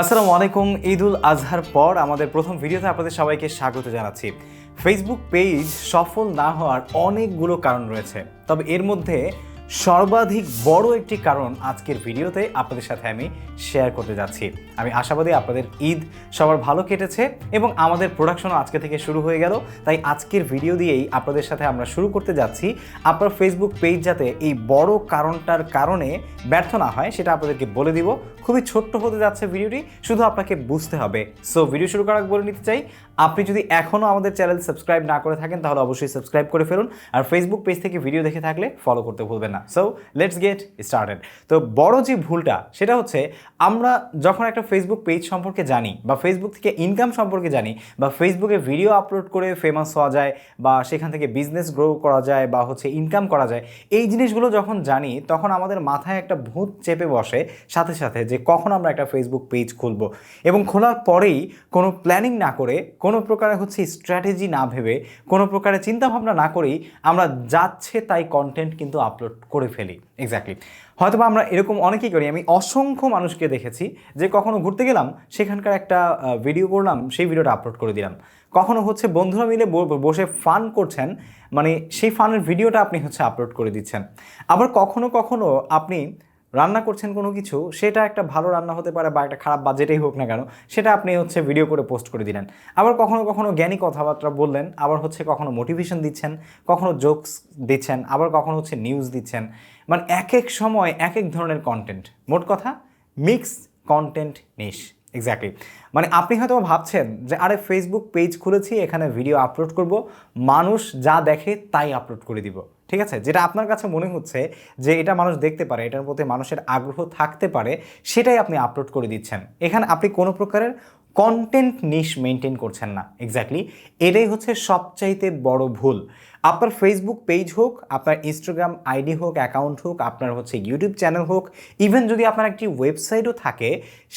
আসসালামু আলাইকুম, ঈদুল আজহার পর আমাদের প্রথম ভিডিওতে আপনাদের সবাইকে স্বাগত জানাচ্ছি। ফেসবুক পেজ সফল না হওয়ার অনেকগুলো কারণ রয়েছে। তবে এর মধ্যে সর্বাধিক বড় একটি কারণ আজকের ভিডিওতে আপনাদের সাথে আমি শেয়ার করতে যাচ্ছি। আমি আশাবাদী আপনাদের ঈদ সবার ভালো কেটেছে এবং আমাদের প্রোডাকশনও আজকে থেকে শুরু হয়ে গেল। তাই আজকের ভিডিও দিয়েই আপনাদের সাথে আমরা শুরু করতে যাচ্ছি। আপনার ফেসবুক পেজ যাতে এই বড় কারণটার কারণে ব্যর্থ না হয়, সেটা আপনাদেরকে বলে দিব। খুবই ছোট্ট হতে যাচ্ছে ভিডিওটি শুধু আপনাকে বুঝতে হবে। সো ভিডিও শুরু করার বলে নিতে চাই। আপনি যদি এখনও আমাদের চ্যানেল সাবস্ক্রাইব না করে থাকেন, তাহলে অবশ্যই সাবস্ক্রাইব করে ফেলুন। আর ফেসবুক পেজ থেকে ভিডিও দেখে থাকলে ফলো করতে ভুলবেন না। সো লেটস গেট স্টার্টেড তো বড় যে ভুলটা, সেটা হচ্ছে আমরা যখন একটা ফেসবুক পেজ সম্পর্কে জানি বা ফেসবুক থেকে ইনকাম সম্পর্কে জানি বা ফেসবুকে ভিডিও আপলোড করে ফেমাস হওয়া যায় বা সেখান থেকে বিজনেস গ্রো করা যায় বা হচ্ছে ইনকাম করা যায়, এই জিনিসগুলো যখন জানি, তখন আমাদের মাথায় একটা ভূত চেপে বসে সাথে সাথে যে কখন আমরা একটা ফেসবুক পেজ খুলবো। এবং খোলার পরেই কোনো প্ল্যানিং না করে কোনো প্রকারে হচ্ছে স্ট্র্যাটেজি না ভেবে, কোনো প্রকারে চিন্তাভাবনা না করেই আমরা যাচ্ছে তাই কন্টেন্ট কিন্তু আপলোড করে ফেলি। এক্স্যাক্টলি হয়তো বা আমরা এরকম অনেকেই করি, আমি অসংখ্য মানুষকে দেখেছি যে কখনো ঘুরতে গেলাম, সেখানকার একটা ভিডিও করলাম, সেই ভিডিওটা আপলোড করে দিলাম। কখনো হচ্ছে বন্ধুরা মিলে বসে ফান করছেন মানে সেই ফানের ভিডিওটা আপনি হচ্ছে আপলোড করে দিচ্ছেন। আবার কখনো কখনো আপনি রান্না করছেন কোনো কিছু, সেটা একটা ভালো রান্না হতে পারে বা একটা খারাপ বাজেটেই হোক না কেন, সেটা আপনি হচ্ছে ভিডিও করে পোস্ট করে দিলেন। আবার কখনো কখনো জ্ঞানী কথাবার্তা বললেন, আবার হচ্ছে কখনো মোটিভেশন দিচ্ছেন, কখনো জোকস দিচ্ছেন, আবার কখনো হচ্ছে নিউজ দিচ্ছেন। মানে এক এক সময় এক এক ধরনের কন্টেন্ট মোট কথা মিক্স কন্টেন্ট নিস এক্স্যাক্টলি মানে আপনি হয়তো ভাবছেন যে, আরে ফেসবুক পেজ খুলেছি, এখানে ভিডিও আপলোড করব, মানুষ যা দেখে তাই আপলোড করে দিব। ঠিক আছে? যেটা আপনার কাছে মনে হচ্ছে যে এটা মানুষ দেখতে পারে, এটার প্রতি মানুষের আগ্রহ থাকতে পারে, সেটাই আপনি আপলোড করে দিচ্ছেন। এখানে আপনি কোনো প্রকারের কন্টেন্ট নিশ মেনটেন করছেন না। এক্স্যাক্টলি এটাই হচ্ছে সবচাইতে বড় ভুল। আপনার ফেসবুক পেজ হোক, আপনার ইনস্টাগ্রাম আইডি হোক অ্যাকাউন্ট হোক, আপনার হচ্ছে ইউটিউব চ্যানেল হোক ইভেন যদি আপনার একটি ওয়েবসাইটও থাকে,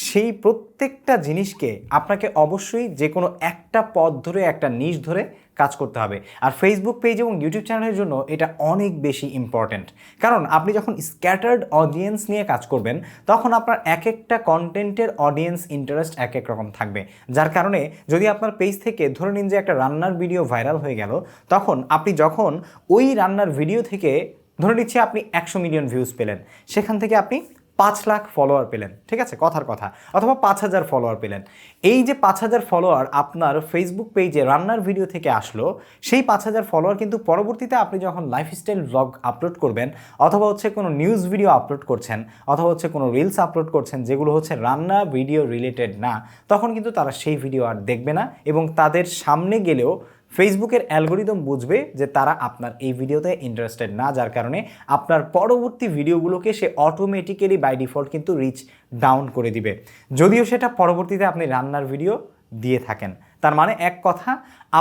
সেই প্রত্যেকটা জিনিসকে আপনাকে অবশ্যই যে কোনো একটা পথ ধরে, একটা নিশ ধরে কাজ করতে হবে। আর ফেসবুক পেজ এবং ইউটিউব চ্যানেলের জন্য এটা অনেক বেশি ইম্পর্ট্যান্ট কারণ আপনি যখন স্ক্যাটার্ড অডিয়েন্স নিয়ে কাজ করবেন, তখন আপনার এক একটা কন্টেন্টের অডিয়েন্স ইন্টারেস্ট এক এক রকম থাকবে। যার কারণে যদি আপনার পেজ থেকে ধরে নিন যে একটা রান্নার ভিডিও ভাইরাল হয়ে গেল, তখন আপনি যখন ওই রান্নার ভিডিও থেকে ধরে নিচ্ছি আপনি একশো মিলিয়ন ভিউজ পেলেন, সেখান থেকে আপনি পাঁচ লাখ ফলোয়ার পেলেন, ঠিক আছে? কথার কথা। অথবা পাঁচ হাজার ফলোয়ার পেলেন। এই যে পাঁচ হাজার ফলোয়ার আপনার ফেসবুক পেজে রান্নার ভিডিও থেকে আসলো, সেই পাঁচ হাজার ফলোয়ার কিন্তু পরবর্তীতে আপনি যখন লাইফস্টাইল ব্লগ আপলোড করবেন, অথবা হচ্ছে কোনো নিউজ ভিডিও আপলোড করছেন, অথবা হচ্ছে কোনো রিলস আপলোড করছেন, যেগুলো হচ্ছে রান্না ভিডিও রিলেটেড না, তখন কিন্তু তারা সেই ভিডিও আর দেখবে না এবং তাদের সামনে গেলেও ফেসবুকের অ্যালগোরিদম বুঝবে যে তারা আপনার এই ভিডিওতে ইন্টারেস্টেড না, যার কারণে আপনার পরবর্তী ভিডিওগুলোকে সে অটোমেটিক্যালি বাই ডিফল্ট কিন্তু রিচ ডাউন করে দিবে। যদিও সেটা পরবর্তীতে আপনি রান্নার ভিডিও দিয়ে থাকেন। তার মানে এক কথা,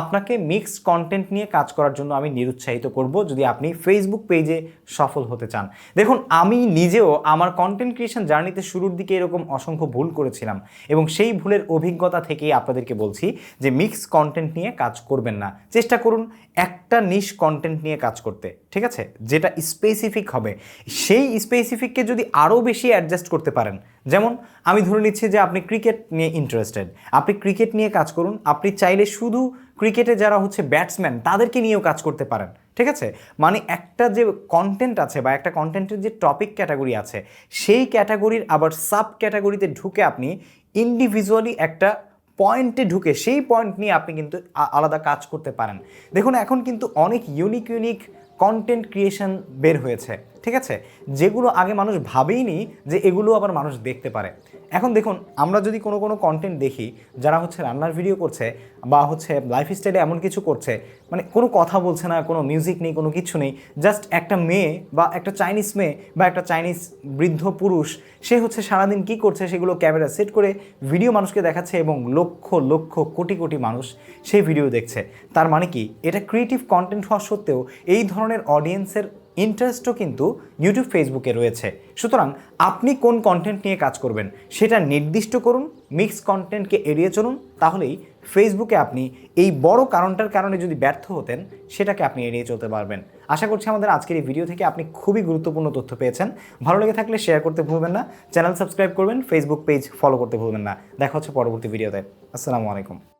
আপনাকে মিক্সড কন্টেন্ট নিয়ে কাজ করার জন্য আমি নিরুৎসাহিত করব যদি আপনি ফেসবুক পেজে সফল হতে চান। দেখুন, আমি নিজেও আমার কন্টেন্ট ক্রিয়েশন জার্নিতে শুরুর দিকে এরকম অসংখ্য ভুল করেছিলাম এবং সেই ভুলের অভিজ্ঞতা থেকেই আপনাদেরকে বলছি যে মিক্স কন্টেন্ট নিয়ে কাজ করবেন না। চেষ্টা করুন একটা নিশ কন্টেন্ট নিয়ে কাজ করতে, ঠিক আছে? যেটা স্পেসিফিক হবে। সেই স্পেসিফিককে যদি আরও বেশি অ্যাডজাস্ট করতে পারেন যেমন, আমি ধরে নিচ্ছি যে আপনি ক্রিকেট নিয়ে ইন্টারেস্টেড আপনি ক্রিকেট নিয়ে কাজ করুন, আপনি চাইলে শুধু ক্রিকেটে যারা হচ্ছে ব্যাটসম্যান তাদেরকে নিয়েও কাজ করতে পারেন, ঠিক আছে? মানে একটা যে কন্টেন্ট আছে বা একটা কন্টেন্টের যে টপিক ক্যাটাগরি আছে, সেই ক্যাটাগরির আবার সাব ক্যাটাগরিতে ঢুকে আপনি ইন্ডিভিজুয়ালি একটা পয়েন্টে ঢুকে সেই পয়েন্ট নিয়ে আপনি কিন্তু আলাদা কাজ করতে পারেন। দেখুন, এখন কিন্তু অনেক ইউনিক ইউনিক কন্টেন্ট ক্রিয়েশন বের হয়েছে। ঠিক আছে? যেগুলো আগে মানুষ ভাবেইনি যে এগুলো আবার মানুষ দেখতে পারে। এখন দেখুন, আমরা যদি কোনো কোনো কন্টেন্ট দেখি, যারা হচ্ছে রান্নার ভিডিও করছে বা হচ্ছে লাইফ স্টাইলে এমন কিছু করছে মানে কোনো কথা বলছে না, কোনো মিউজিক নেই, কোনো কিছু নেই জাস্ট একটা মেয়ে বা একটা চাইনিজ মেয়ে বা একটা চাইনিজ বৃদ্ধ পুরুষ, সে হচ্ছে সারাদিন কি করছে, সেগুলো ক্যামেরা সেট করে ভিডিও মানুষকে দেখাচ্ছে এবং লক্ষ লক্ষ, কোটি কোটি মানুষ সেই ভিডিও দেখছে। তার মানে কি? এটা ক্রিয়েটিভ কন্টেন্ট হওয়া সত্ত্বেও এই ধরনের অডিয়েন্সের ইন্টারেস্টও কিন্তু ইউটিউব ফেসবুকে রয়েছে। সুতরাং আপনি কোন কন্টেন্ট নিয়ে কাজ করবেন, সেটা নির্দিষ্ট করুন মিক্স কন্টেন্টকে এড়িয়ে চলুন, তাহলেই ফেসবুকে আপনি এই বড় কারণটার কারণে যদি ব্যর্থ হতেন, সেটাকে আপনি এড়িয়ে চলতে পারবেন। আশা করছি আমাদের আজকের এই ভিডিও থেকে আপনি খুবই গুরুত্বপূর্ণ তথ্য পেয়েছেন। ভালো লেগে থাকলে শেয়ার করতে ভুলবেন না। চ্যানেল সাবস্ক্রাইব করবেন ফেসবুক পেজ ফলো করতে ভুলবেন না। দেখা হচ্ছে পরবর্তী ভিডিওতে আসসালামু আলাইকুম।